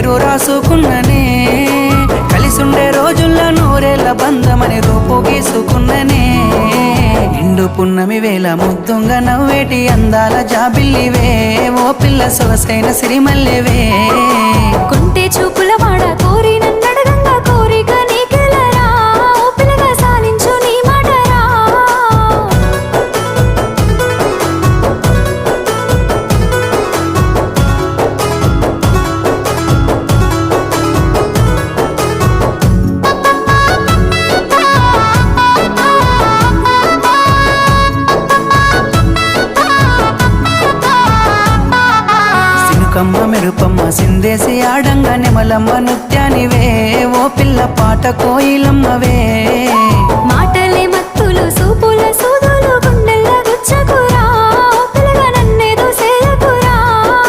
పేరు రాసుకున్ననే. కలిసుండే రోజుల్లో నూరేళ్ళ బంధమని రూపు గీసుకున్ననే. నిండు పున్నమి వేల ముద్దుంగ నవ్వేటి అందాల జాబిల్లివే. ఓ పిల్ల సొగసైన సిరిమల్లివే. సినుకమ్మ మెరుపమ్మ సిందేసి ఆడంగా నిమలమ్మ నృత్యానివే. ఓ పిల్ల పాట కోయిలమ్మవే.